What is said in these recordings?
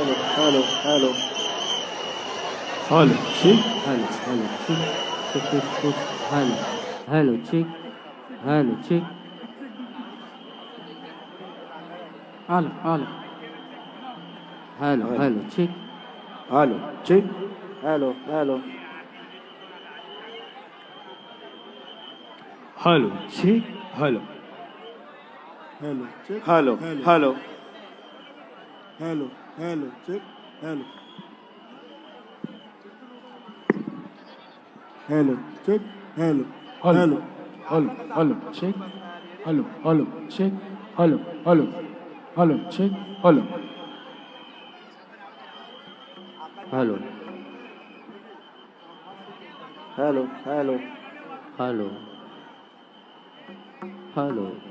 Aló, aló, aló. Aló, sí. Aló, aló, sí. Aló, aló, chick. Aló, chick. Aló, aló. Aló, aló, chick. Aló, chick. Aló, aló. Hello, chick. Hello. Hello, chick. Hello, hello. Hello. hello. Hello. Çık. Hello. Hello. Çık. Hello. Hello. Hello. Hello. Çek. Hello. Hello. Çek. Hello. Hello. Hello. Çek. Hello. Hello. Hello. Hello. Hello. Hello.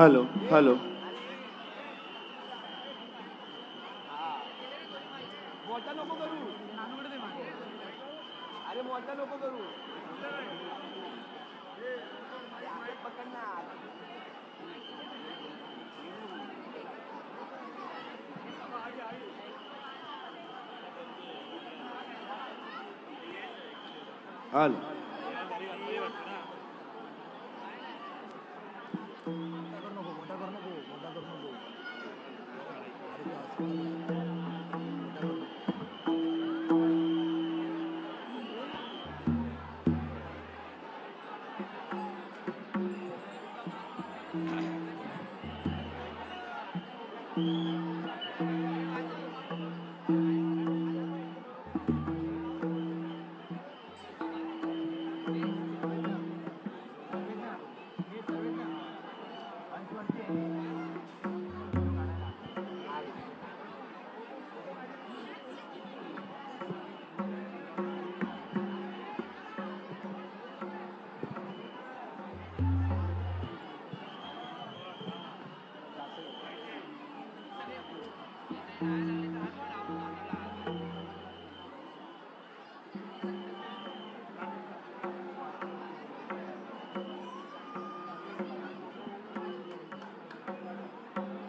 Halo, halo. Halo.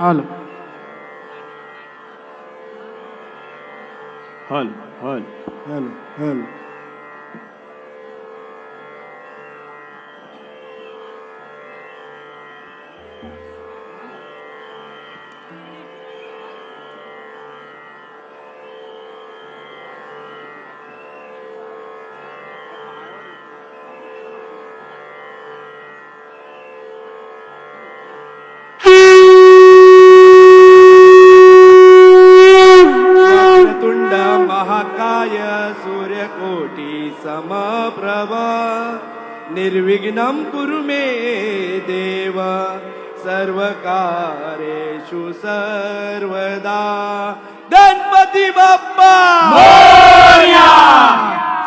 هلا هلا هلا هلا هلا महाकाय सूर्यकोटी समप्रभ निर्विघ्नं कुरु मे देव सर्व कार्येषु सर्वदा। गणपती बाप्पा!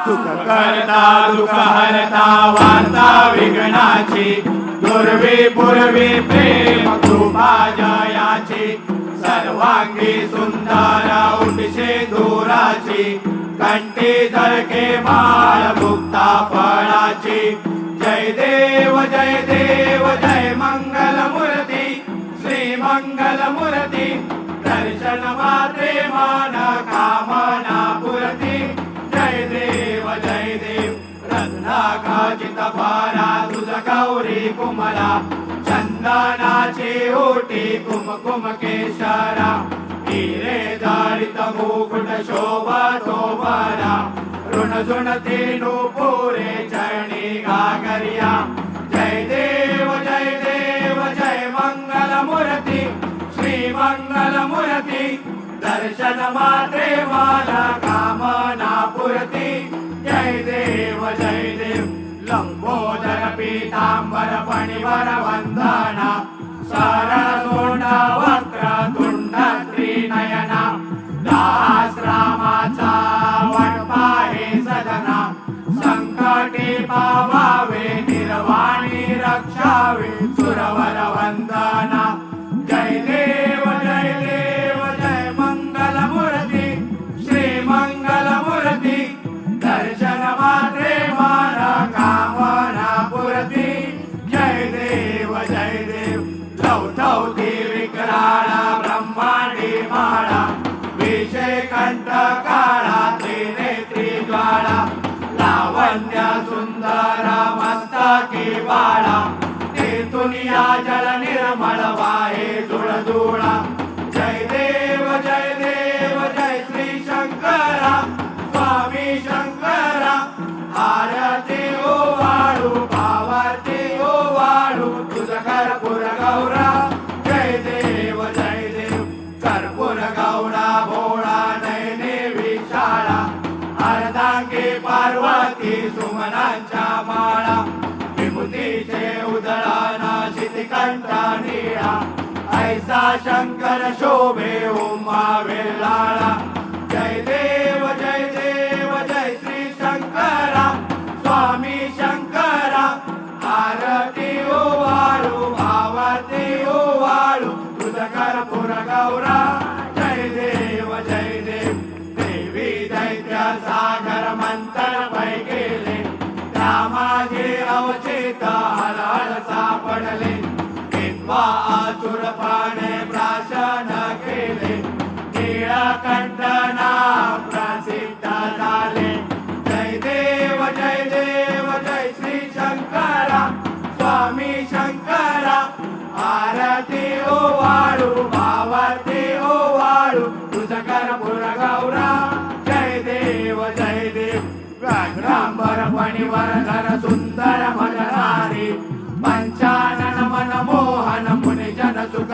सुख करता दुःख हरता वार्ता विघ्नाची दुर्वी पूर्वी प्रेम कृपा जयाची। सर्वांगी सुंदरा उठशे धुराची कंठी झळके माळ मुक्ता फळाची. जय देव जय देव जय मंगल मूर्ती श्री मंगल मूर्ती दर्शन मात्रे मान कामना पुरती. जय देव जय देव रत्नाकाचित भारा तुझ गौरी कुमला. चंदनाची ओटी कुमकुम केशरा हिरे दारित मुकुट शोभा तोबरा ऋण झुण तेनु पुरे चरणी गागरिया जय देव जय देव जय मंगल मूर्ति श्री मंगल मूर्ती दर्शन मात्रे माला कामना पुरती पीतांबर फणीवर वंदना सरसोंड वक्र तुंड त्रिनयना दास रामाचा वटपा हे सदना संकटी पावावे निर्वाणी रक्षावे सुरवर वंदना जय देव जय देव जय मंगल मूर्ती श्री शितिकंठा निळा ऐसा शंकर शोभे उमा वेलाळा जय देव जय देव जय श्री शंकरा. स्वामी शंकरा आरती ओ वाळू भावाती ओ वाळू तुझ कर्पूर गौरा जय देव जय देव. देवी दैत्य सागर मंत्र आतुर प्राशन केले. निळकंठ नाम प्रसिद्ध झाले. जय देव जय देव जय श्री शंकरा. स्वामी शंकरा आरती ओ वाळू भावती ओ वाळू. तुझ कर्पूर गौरा जय देव जय देव. व्याघ्रांबर फणीवर धर सुंदर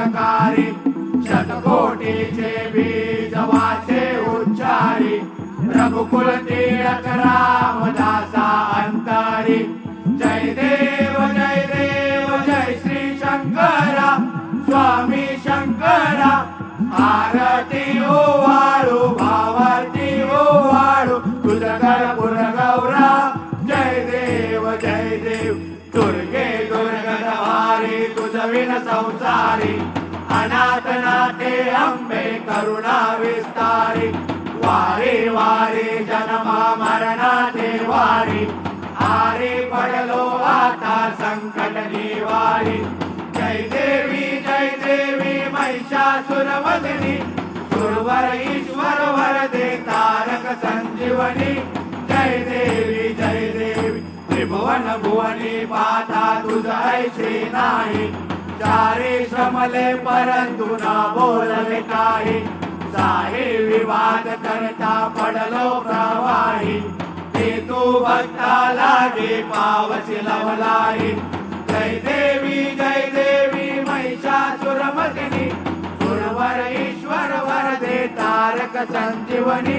जन शतकोटीचे बीज वाचे उच्चारी. रघुकुल टिळक रामदासा अंतरी. जय देव जय देव जय श्री शंकरा. स्वामी शंकरा आर कटनी वारी जय देवी जय देवी महिषासुरमदिनी सुरवर ईश्वर वरदे तारक संजीवनी. जय देवी जय देवी त्रिभुवन भुवनी पाता तुझ नाही चारे श्रमले परंतु न बोलले काही. साहे विवाद करता पडलो प्रवाही. ते तू भक्ताला पावसी लवलाई जय देवी जय देवी महिषासुरमदिनी सुरवर ईश्वर वरदे तारक संजीवनी।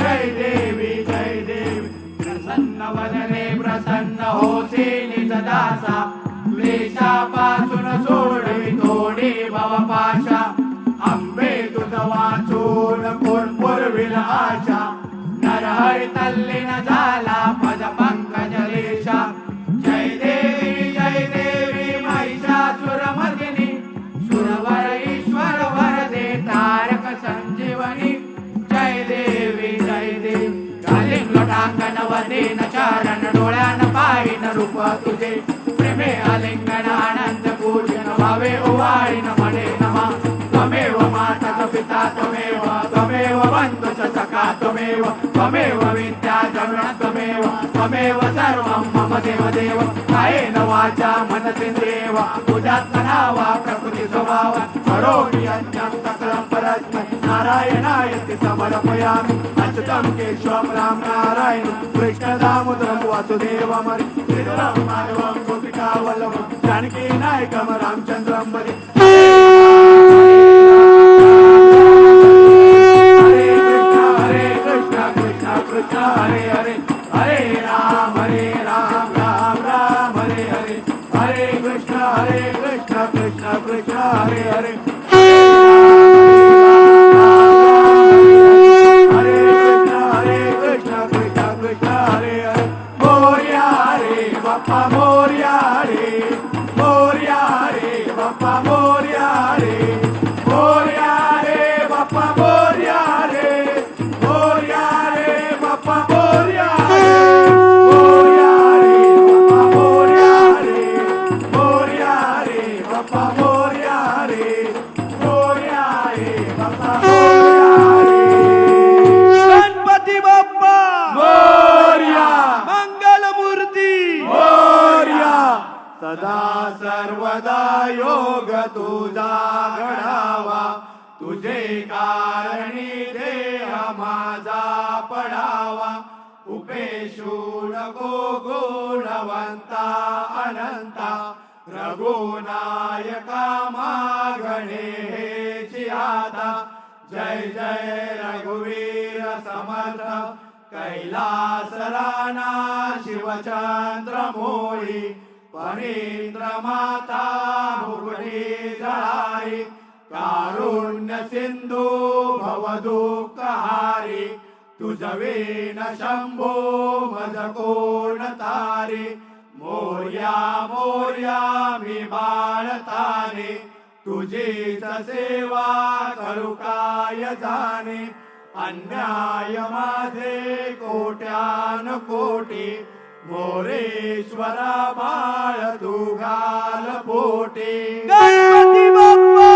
जय देवी जय देवी प्रसन्न वदने प्रसन्न होसी निज दासा क्लेशापासून सोडवी तोडी भवपाशा। आंबे तुझ वाचून कोण पुरविल आशा। नरहरी तल्लीन झाला पद लोटांगण चारण चरण डोळ्यान पाहिन रूप तुझे. प्रेमे आलिंगन आनंद पूजन भावे ओवाळीन म्हणे नमा. त्वमेव माता च पिता त्वमेव त्वमेव बंधु च सखा त्वमेव त्वमेव विद्या जगण त्वमेव त्वमेव सर्व मम देव देव. कायेन वाचा मनसेन्द्रियेव तुझ्यात्मनावा प्रकृती स्वभाव. करोमि अत्यंत सकलं परस्मै नारायणायति समर्पयामि। अच्युतं केशवं राम नारायण। कृष्ण दामोदरं वासुदेवमरि। श्रीधरं माधवं गोपिकावल्लभं। जानकी नायकं रामचन्द्रं हरे मागणे आता. जय जय रघुवीर समर्थ. कैलास राणा शिवचंद्र मोळी पनींद्र माता भुवनी जळारी कारुण्य सिंधू भवदुःखहारी तुझवीन शंभो मज कोण तारी. मोर्या मोर्या मी बाळताने तुझीच सेवा करू काय जाणे? अन्याय माझे कोट्यान कोटी मोरेश्वरा बाळ तू घाल पोटी. गणपती बाप्पा!